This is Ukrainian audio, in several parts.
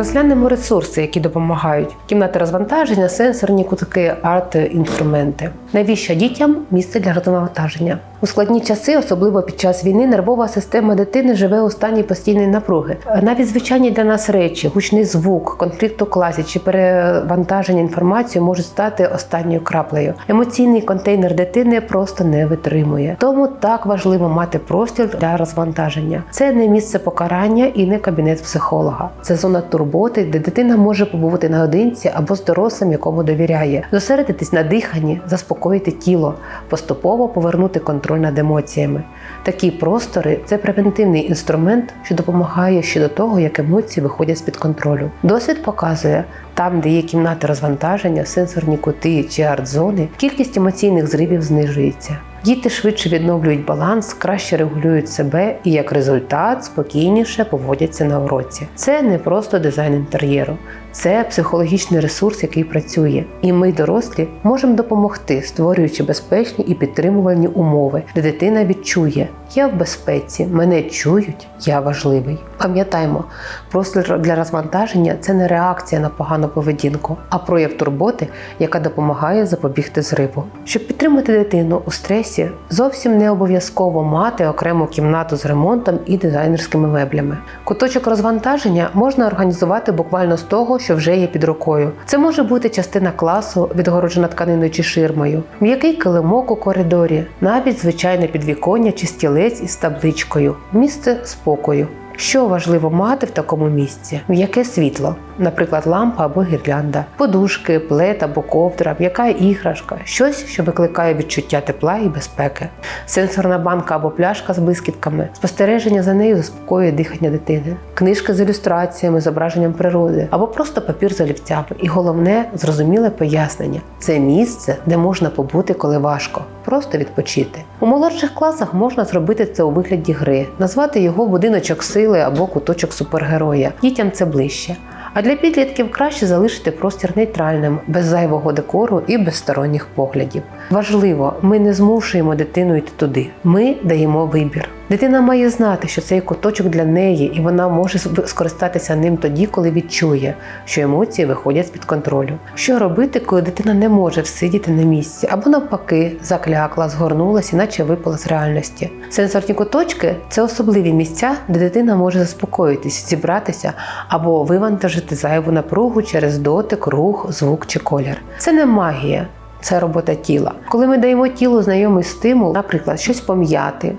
Розглянемо ресурси, які допомагають: кімнати розвантаження, сенсорні кутки, арт-інструменти. Навіщо дітям місце для розвантаження? У складні часи, особливо під час війни, нервова система дитини живе у стані постійної напруги. Навіть звичайні для нас речі, гучний звук, конфлікт у класі чи перевантаження інформацією можуть стати останньою краплею. Емоційний контейнер дитини просто не витримує. Тому так важливо мати простір для розвантаження. Це не місце покарання і не кабінет психолога. Це зона турботи, де дитина може побувати наодинці або з дорослим, якому довіряє, зосередитись на диханні, заспокоїти тіло, поступово повернути контроль над емоціями. Такі простори це превентивний інструмент, що допомагає ще до того, як емоції виходять з під контролю. Досвід показує, там, де є кімнати розвантаження, сенсорні кути чи арт-зони, кількість емоційних зривів знижується. Діти швидше відновлюють баланс, краще регулюють себе і як результат спокійніше поводяться на уроці. Це не просто дизайн інтер'єру, це психологічний ресурс, який працює. І ми, дорослі, можемо допомогти, створюючи безпечні і підтримувальні умови, де дитина відчує, я в безпеці, мене чують, я важливий. Пам'ятаймо, простір для розвантаження це не реакція на погану поведінку, а прояв турботи, яка допомагає запобігти зриву. Щоб підтримати дитину у стресі, зовсім не обов'язково мати окрему кімнату з ремонтом і дизайнерськими меблями. Куточок розвантаження можна організувати буквально з того, що вже є під рукою. Це може бути частина класу, відгороджена тканиною чи ширмою, м'який килимок у коридорі, навіть звичайне підвіконня чи стілець із табличкою, місце спокою. Що важливо мати в такому місці? М'яке світло, наприклад, лампа або гірлянда, подушки, плед або ковдра, м'яка іграшка, щось, що викликає відчуття тепла і безпеки, сенсорна банка або пляшка з блискітками, спостереження за нею заспокоює дихання дитини, книжка з ілюстраціями, зображенням природи, або просто папір з олівцями. І головне зрозуміле пояснення: це місце, де можна побути, коли важко, просто відпочити. У молодших класах можна зробити це у вигляді гри, назвати його будиночок сили або куточок супергероя. Дітям це ближче. А для підлітків краще залишити простір нейтральним, без зайвого декору і без сторонніх поглядів. Важливо, ми не змушуємо дитину йти туди. Ми даємо вибір. Дитина має знати, що цей куточок для неї, і вона може скористатися ним тоді, коли відчує, що емоції виходять з під контролю. Що робити, коли дитина не може всидіти на місці, або навпаки, заклякла, згорнулася, іначе випала з реальності. Сенсорні куточки це особливі місця, де дитина може заспокоїтися, зібратися або вивантажити зайву напругу через дотик, рух, звук чи колір. Це не магія. Це робота тіла. Коли ми даємо тілу знайомий стимул, наприклад, щось пом'яти,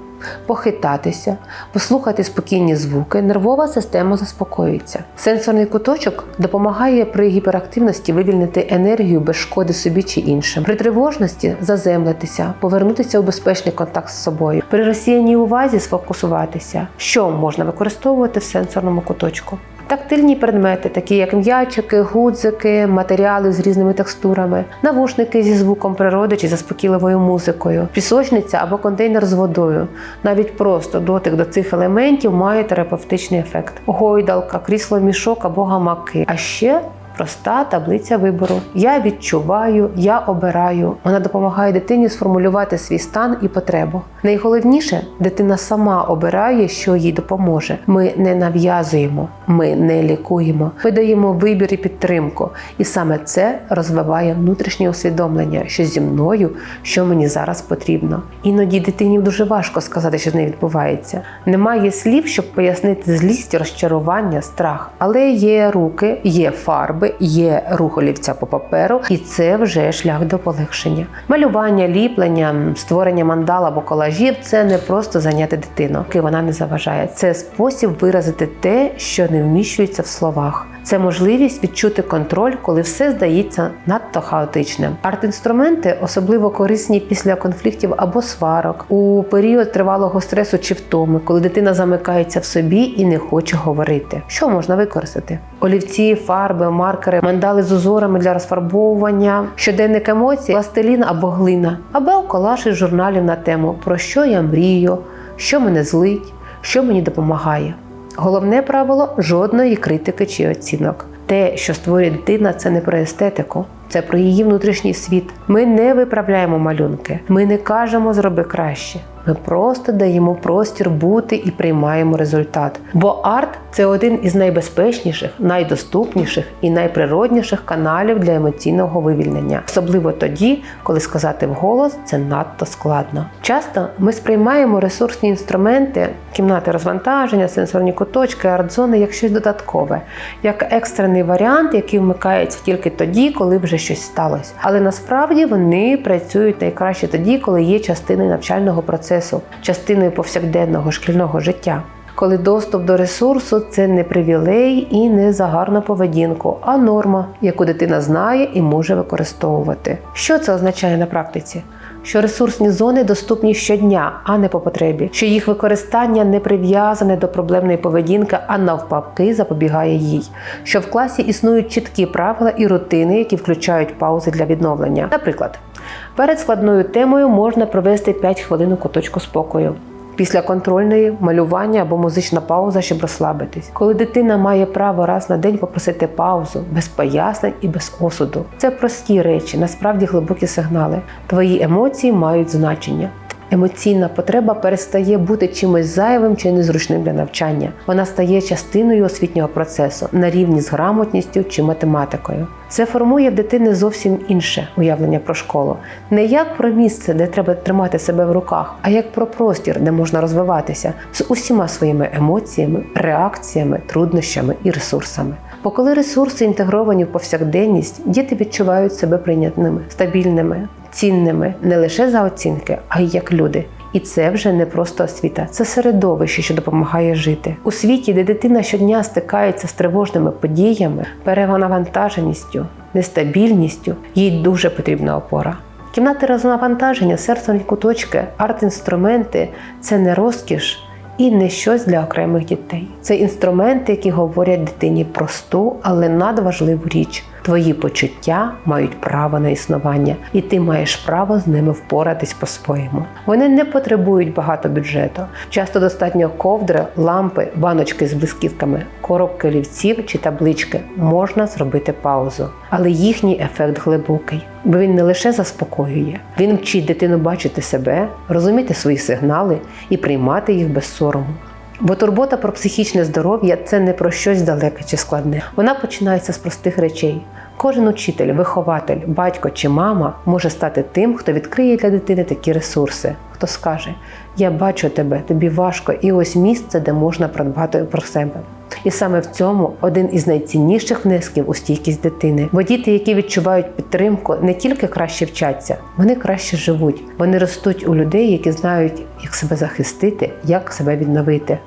похитатися, послухати спокійні звуки, нервова система заспокоюється. Сенсорний куточок допомагає при гіперактивності вивільнити енергію без шкоди собі чи іншим, при тривожності заземлитися, повернутися у безпечний контакт з собою, при розсіяній увазі сфокусуватися, що можна використовувати в сенсорному куточку. Тактильні предмети, такі як м'ячики, гудзики, матеріали з різними текстурами, навушники зі звуком природи чи заспокійливою музикою, пісочниця або контейнер з водою. Навіть просто дотик до цих елементів має терапевтичний ефект: гойдалка, крісло мішок або гамаки. А ще Проста таблиця вибору. Я відчуваю, я обираю. Вона допомагає дитині сформулювати свій стан і потребу. Найголовніше, дитина сама обирає, що їй допоможе. Ми не нав'язуємо, ми не лікуємо. Ми даємо вибір і підтримку. І саме це розвиває внутрішнє усвідомлення, що зі мною, що мені зараз потрібно. Іноді дитині дуже важко сказати, що з нею відбувається. Немає слів, щоб пояснити злість, розчарування, страх, але є руки, є фарби є рух олівця по паперу, і це вже шлях до полегшення. Малювання, ліплення, створення мандал або колажів це не просто заняти дитину, поки вона не заважає. Це спосіб виразити те, що не вміщується в словах. Це можливість відчути контроль, коли все здається надто хаотичним. Арт-інструменти особливо корисні після конфліктів або сварок, у період тривалого стресу чи втоми, коли дитина замикається в собі і не хоче говорити. Що можна використати? Олівці, фарби, маркери, мандали з узорами для розфарбовування, щоденник емоцій, пластилін або глина, або колаж із журналів на тему про що я мрію, що мене злить, що мені допомагає. Головне правило жодної критики чи оцінок. Те, що створює дитина, це не про естетику, це про її внутрішній світ. Ми не виправляємо малюнки, ми не кажемо зроби краще. Ми просто даємо простір бути і приймаємо результат. Бо арт це один із найбезпечніших, найдоступніших і найприродніших каналів для емоційного вивільнення, особливо тоді, коли сказати вголос це надто складно. Часто ми сприймаємо ресурсні інструменти, кімнати розвантаження, сенсорні куточки, арт-зони як щось додаткове, як екстрений варіант, який вмикається тільки тоді, коли вже щось сталося. Але насправді вони працюють найкраще тоді, коли є частиною навчального процесу, частиною повсякденного шкільного життя. Коли доступ до ресурсу це не привілей і не за гарну поведінку, а норма, яку дитина знає і може використовувати. Що це означає на практиці? Що ресурсні зони доступні щодня, а не по потребі, що їх використання не прив'язане до проблемної поведінки, а навпаки запобігає їй, що в класі існують чіткі правила і рутини, які включають паузи для відновлення. Наприклад, перед складною темою можна провести 5 хвилин у куточку спокою. Після контрольної малювання або музична пауза, щоб розслабитись. Коли дитина має право раз на день попросити паузу, без пояснень і без осуду. Це прості речі, насправді глибокі сигнали. Твої емоції мають значення. Емоційна потреба перестає бути чимось зайвим чи незручним для навчання. Вона стає частиною освітнього процесу на рівні з грамотністю чи математикою. Це формує в дитини зовсім інше уявлення про школу, не як про місце, де треба тримати себе в руках, а як про простір, де можна розвиватися з усіма своїми емоціями, реакціями, труднощами і ресурсами. Бо коли ресурси інтегровані в повсякденність, діти відчувають себе прийнятними, стабільними, цінними не лише за оцінки, а й як люди. І це вже не просто освіта, це середовище, що допомагає жити у світі, де дитина щодня стикається з тривожними подіями, перевантаженістю, нестабільністю, їй дуже потрібна опора. Кімнати розвантаження, серцеві куточки, арт-інструменти це не розкіш і не щось для окремих дітей. Це інструменти, які говорять дитині просту, але надважливу річ. Твої почуття мають право на існування, і ти маєш право з ними впоратись по-своєму. Вони не потребують багато бюджету. Часто достатньо ковдри, лампи, баночки з блискітками, коробки олівців чи таблички. Можна зробити паузу. Але їхній ефект глибокий, бо він не лише заспокоює, він вчить дитину бачити себе, розуміти свої сигнали і приймати їх без сорому. Бо турбота про психічне здоров'я це не про щось далеке чи складне. Вона починається з простих речей. Кожен учитель, вихователь, батько чи мама може стати тим, хто відкриє для дитини такі ресурси, хто скаже: Я бачу тебе, тобі важко, і ось місце, де можна придбати про себе. І саме в цьому один із найцінніших внесків у стійкість дитини. Бо діти, які відчувають підтримку, не тільки краще вчаться, вони краще живуть. Вони ростуть у людей, які знають, як себе захистити, як себе відновити.